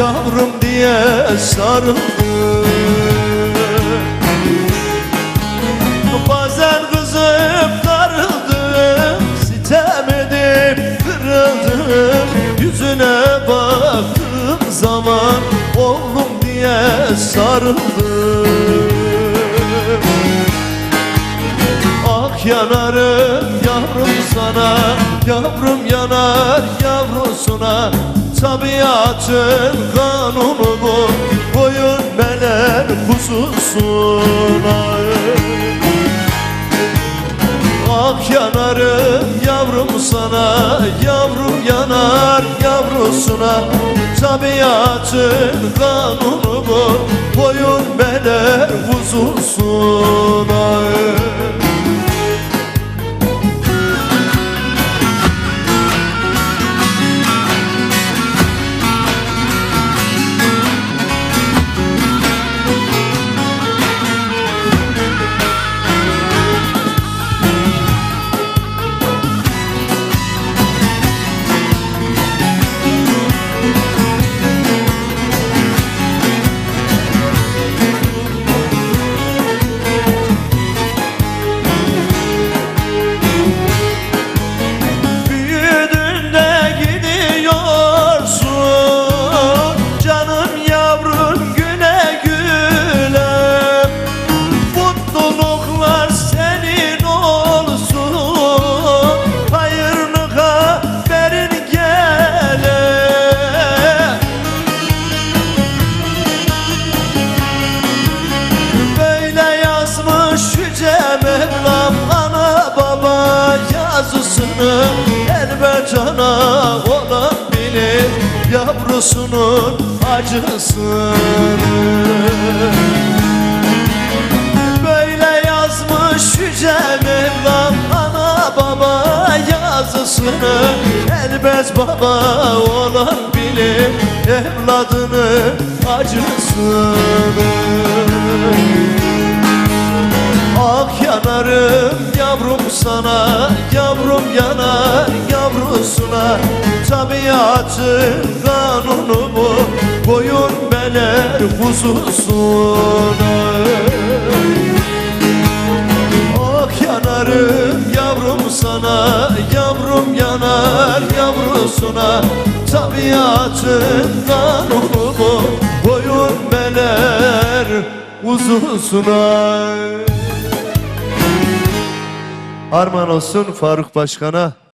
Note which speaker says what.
Speaker 1: Yavrum diye sarıldım Bazen kızıp darıldım Sitem edip kırıldım Yüzüne baktığım zaman Oğlum diye sarıldım Ah yanarım yavrum sana Yavrum yanar yavrusuna Tabiatın kanunu bu Koyun beler kuzusuna Ah yanarım yavrum sana Yavrum yanar yavrusuna. Tabiatın kanunu bu Boyun beler huzusuna yazısını Elbet ana olan bilir Yavrusunun acısını. Böyle yazmış Yüce Mevlam Ana baba yazısını. Elbet baba olan bilir Evladının acısını yanarım yavrum sana Yavrum yanar yavrusuna. Tabiatın kanunu bu Boyun beler huzusuna Ah yanarım yavrum sana Yavrum yanar yavrusuna. Tabiatın kanunu bu Boyun beler uzusuna Arman olsun Faruk Başkan'a